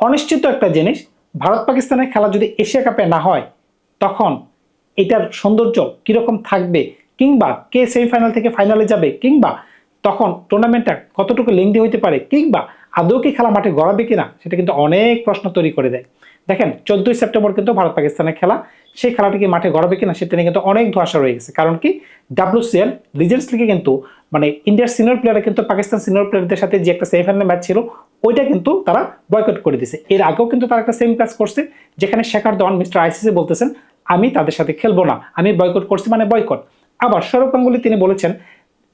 অনিশ্চিত একটা জিনিস, ভারত পাকিস্তানের খেলা যদি এশিয়া কাপে না হয়, তখন এটার সৌন্দর্য কীরকম থাকবে? কিংবা কে সেমিফাইনাল থেকে ফাইনালে যাবে? কিংবা তখন টুর্নামেন্টটা কতটুকু লেংদি হইতে পারে? কিংবা আদৌ কি খেলা মাঠে গড়াবে কিনা? সেটা কিন্তু অনেক প্রশ্ন তৈরি করে দেয়। দেখেন, চোদ্দই সেপ্টেম্বর কিন্তু ভারত পাকিস্তানের খেলা। সেই খেলাটিকে মাঠে গড়াবে কিনা সেটা নিয়ে কিন্তু অনেক ধোয়াশা রয়ে গেছে। কারণ কি? ডাব্লিউসিএল লিজেন্ডস লিগে কিন্তু মানে ইন্ডিয়ার সিনিয়র প্লেয়াররা কিন্তু পাকিস্তান সিনিয়র প্লেয়ারদের সাথে যে একটা সেমিফাইনাল ম্যাচ ছিল ওইটা কিন্তু তারা বয়কট করে দিছে। এর আগেও কিন্তু তারা একটা সেম কাজ করছে, যেখানে শেখার দেওয়ান মিস্টার আইসিসি বলতেছেন, আমি তাদের সাথে খেলব না, আমি বয়কট করছি মানে বয়কট আবার সৌরভ গাঙ্গুলি তিনি বলেছেন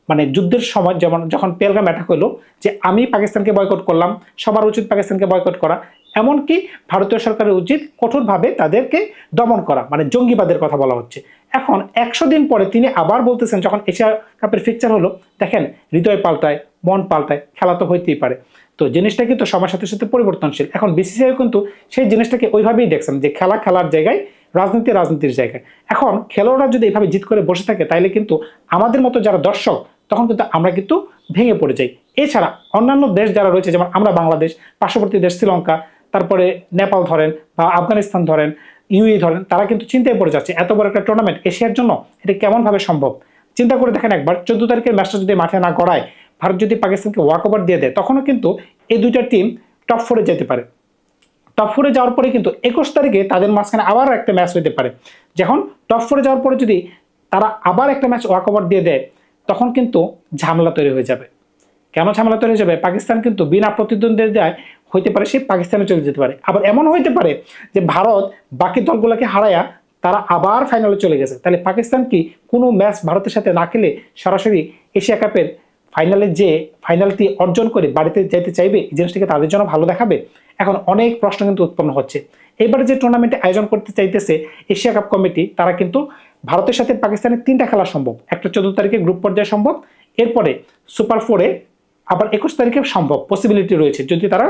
মানে যুদ্ধের সময় যেমন যখন পেলগাম অ্যাটাক হলো, যে আমি পাকিস্তানকে বয়কট করলাম, সবার উচিত পাকিস্তানকে বয়কট করা, এমনকি ভারতীয় সরকারের উচিত কঠোরভাবে তাদেরকে দমন করা মানে জঙ্গিবাদের কথা বলা হচ্ছে। এখন একশো দিন পরে তিনি আবার বলতেছেন, যখন এশিয়া কাপের ফিকচার হলো, দেখেন হৃদয় পাল্টায়, মন পাল্টায়, খেলা তো হইতেই পারে। তো জিনিসটা কিন্তু সময়ের সাথে সাথে পরিবর্তনশীল। এখন বিসিসিআই কিন্তু সেই জিনিসটাকে ওইভাবেই দেখছেন যে খেলা খেলার জায়গায় রাজনীতি রাজনীতির জায়গায়। এখন খেলোয়াড়রা যদি এইভাবে জিত করে বসে থাকে, তাইলে কিন্তু আমাদের মতো যারা দর্শক, তখন কিন্তু আমরা কিন্তু ভেঙে পড়ে যাই। এছাড়া অন্যান্য দেশ যারা রয়েছে, যেমন আমরা বাংলাদেশ, পার্শ্ববর্তী দেশ শ্রীলঙ্কা, তারপরে নেপাল ধরেন বা আফগানিস্তান ধরেন ইউই ধরেন, তারা কিন্তু চিন্তায় পড়ে যাচ্ছে, এত বড় একটা টুর্নামেন্ট এশিয়ার জন্য এটা কেমনভাবে সম্ভব? চিন্তা করে দেখেন একবার, চোদ্দ তারিখের ম্যাচটা যদি মাঠে না গড়ায় ভারত যদি পাকিস্তানকে ওয়াক ওভার দিয়ে দেয়, তখনও কিন্তু এই দুইটা টিম টপ ফোরে যেতে পারে। টপ ফোরে যাওয়ার পরে কিন্তু একুশ তারিখে তাদের মাঝখানে আবার একটা ম্যাচ হতে পারে। যখন টপ ফোরে যাওয়ার পরে যদি তারা আবার একটা ম্যাচ ওয়াক ওভার দিয়ে দেয়, তখন কিন্তু ঝামেলা তৈরি হয়ে যাবে। কেন ঝামেলা তৈরি হয়ে যাবে? পাকিস্তান কিন্তু বিনা প্রতিদ্বন্দ্বিতায় হইতে পারে, সে পাকিস্তানে চলে যেতে পারে। আবার এমন হইতে পারে যে ভারত বাকি দলগুলোকে হারায়া তারা আবার ফাইনালে চলে গেছে। তাহলে পাকিস্তান কি কোনো ম্যাচ ভারতের সাথে না খেলে সরাসরি এশিয়া কাপের ফাইনালে যে ফাইনালটি অর্জন করে বাড়িতে যেতে চাইবে, এই জিনিসটিকে তাদের জন্য ভালো দেখাবে। এখন অনেক প্রশ্ন কিন্তু উৎপন্ন হচ্ছে। এবারে যে টুর্নামেন্টে আয়োজন করতে চাইতেছে এশিয়া কাপ কমিটি, তারা কিন্তু ভারতের সাথে পাকিস্তানের তিনটা খেলা সম্ভব। একটা চোদ্দ তারিখে গ্রুপ পর্যায়ে সম্ভব, এরপরে সুপার ফোরে আবার একুশ তারিখে সম্ভব পসিবিলিটি রয়েছে, যদি তারা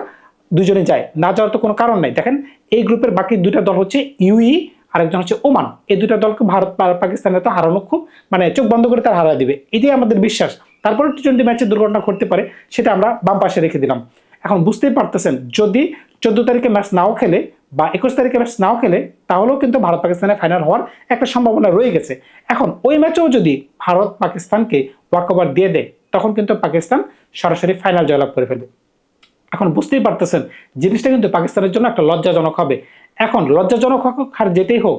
দুজনে যায়। না যাওয়ার তো কোনো কারণ নাই। দেখেন, এই গ্রুপের বাকি দুইটা দল হচ্ছে ইউই আরেকজন হচ্ছে ওমান এই দুইটা দলকে ভারত পাকিস্তানে তো হারানো খুব মানে চোখ বন্ধ করে তারা হারা দিবে। এটাই আমাদের বিশ্বাস। তারপরে টি টোয়েন্টি ম্যাচে দুর্ঘটনা ঘটতে পারে, সেটা আমরা বাম পাশে রেখে দিলাম। এখন বুঝতেই পারতেছেন, যদি চোদ্দ তারিখে ম্যাচ নাও খেলে বা একুশ তারিখে ম্যাচ নাও খেলে, তাহলেও কিন্তু ভারত পাকিস্তানের ফাইনাল হওয়ার একটা সম্ভাবনা রয়ে গেছে। এখন ওই ম্যাচেও যদি ভারত পাকিস্তানকে ওয়াকওভার দিয়ে দেয়, তখন কিন্তু পাকিস্তান সরাসরি ফাইনাল জয়লাভ করে ফেলবে। এখন বুঝতেই পারতেছেন, জিনিসটা কিন্তু পাকিস্তানের জন্য একটা লজ্জাজনক হবে। এখন লজ্জাজনক হোক আর যেতেই হোক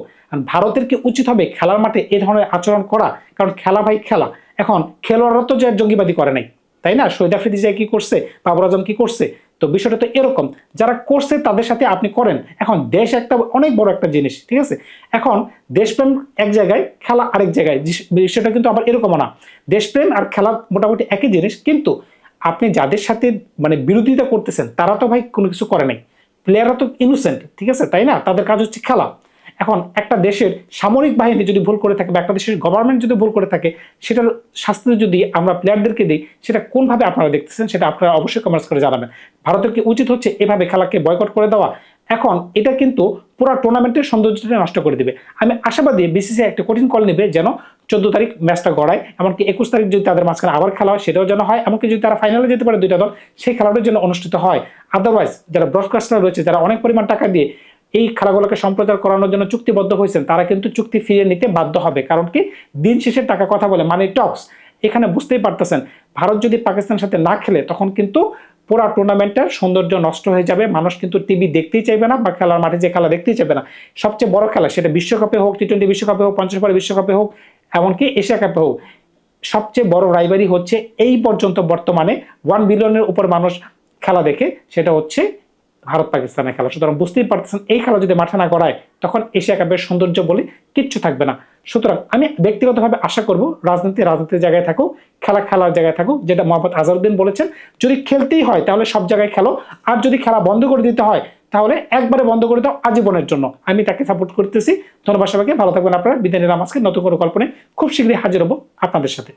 ভারতের কি উচিত হবে খেলার মাঠে এ ধরনের আচরণ করা? কারণ খেলা ভাই খেলা। এখন খেলোয়াড়রা তো যে জঙ্গিবাদী করে নাই, তাই না? শহীদ আফ্রিদি যে কি করছে, বাবর আজম কি করছে? তো বিষয়টা তো এরকম, যারা করছে তাদের সাথে আপনি করেন। এখন দেশ একটা অনেক বড় একটা জিনিস, ঠিক আছে? এখন দেশপ্রেম এক জায়গায়, খেলা আরেক জায়গায় বিষয়টা কিন্তু আবার এরকমও না। দেশপ্রেম আর খেলা মোটামুটি একই জিনিস, কিন্তু আপনি যাদের সাথে মানে বিরোধিতা করতেছেন, তারা তো ভাই কোনো কিছু করে নাই। প্লেয়াররা তো ইনোসেন্ট ঠিক আছে? তাই না? তাদের কাজ হচ্ছে খেলা। এখন একটা দেশের সামরিক বাহিনী যদি ভুল করে থাকে বা একটা দেশের গভর্নমেন্ট যদি ভুল করে থাকে, সেটার শাস্তি যদি আমরা প্লেয়ারদেরকে দিই, সেটা কোনভাবে আপনারা দেখতেছেন সেটা আপনারা অবশ্যই কমার্স করে জানাবেন। ভারতের কি উচিত হচ্ছে এভাবে খেলাকে বয়কট করে দেওয়া? এখন এটা কিন্তু পুরো টুর্নামেন্টের সৌন্দর্যটা নষ্ট করে দিবে। আমি আশাবাদী বিসিসি একটা কঠিন কল নেবে যেন চোদ্দ তারিখ ম্যাচটা গড়ায়, এমনকি একুশ তারিখ যদি তাদের মাঝখানে আবার খেলা হয়, সেটাও যেন হয়, এমনকি যদি তারা ফাইনালে যেতে পারে দুইটা দল, সেই খেলাটার জন্য অনুষ্ঠিত হয়। আদারওয়াইজ যারা ব্রডকাস্টার রয়েছে, যারা অনেক পরিমাণ টাকা দিয়ে এই খেলাগুলোকে সম্প্রচার করানোর জন্য চুক্তিবদ্ধ হয়েছেন, তারা কিন্তু চুক্তি ফিরিয়ে নিতে বাধ্য হবে। কারণ কি? দিন শেষে টাকা কথা বলে মানে টক্স এখানে বুঝতেই পারতেছেন, ভারত যদি পাকিস্তানের সাথে না খেলে, তখন কিন্তু পুরো টুর্নামেন্টের সৌন্দর্য নষ্ট হয়ে যাবে। মানুষ কিন্তু টিভি দেখতেই চাইবে না বা খেলার মাঠে যে খেলা দেখতেই চাইবে না। সবচেয়ে বড় খেলা সেটা বিশ্বকাপে হোক টি টোয়েন্টি বিশ্বকাপে হোক, পঞ্চাশ পরে বিশ্বকাপে হোক, এমনকি এশিয়া কাপে হোক, সবচেয়ে বড় রাইভারি হচ্ছে এই পর্যন্ত বর্তমানে ওয়ান বিলিয়নের উপর মানুষ খেলা দেখে, সেটা হচ্ছে ভারত পাকিস্তানের খেলা। সুতরাং বুঝতেই পারতেছেন, এই খেলা যদি মাঠে না গড়ায়, তখন এশিয়া কাপের সৌন্দর্য বলে কিচ্ছু থাকবে না। সুতরাং আমি ব্যক্তিগতভাবে আশা করব, রাজনীতি রাজনীতির জায়গায় থাকুক, খেলা খেলার জায়গায় থাকুক, যেটা মোহাম্মদ আজহারউদ্দিন বলেছেন, যদি খেলতেই হয়, তাহলে সব জায়গায় খেলো। আর যদি খেলা বন্ধ করে দিতে হয়, তাহলে একবারে বন্ধ করে দাও আজীবনের জন্য। আমি তাকে সাপোর্ট করতেছি। ধন্যবাদ সবাইকে। ভালো থাকবেন আপনারা। বিদায় নিলাম আজকে। নতুন কোনো কল্পনায় খুব শীঘ্রই হাজির হব আপনাদের সাথে।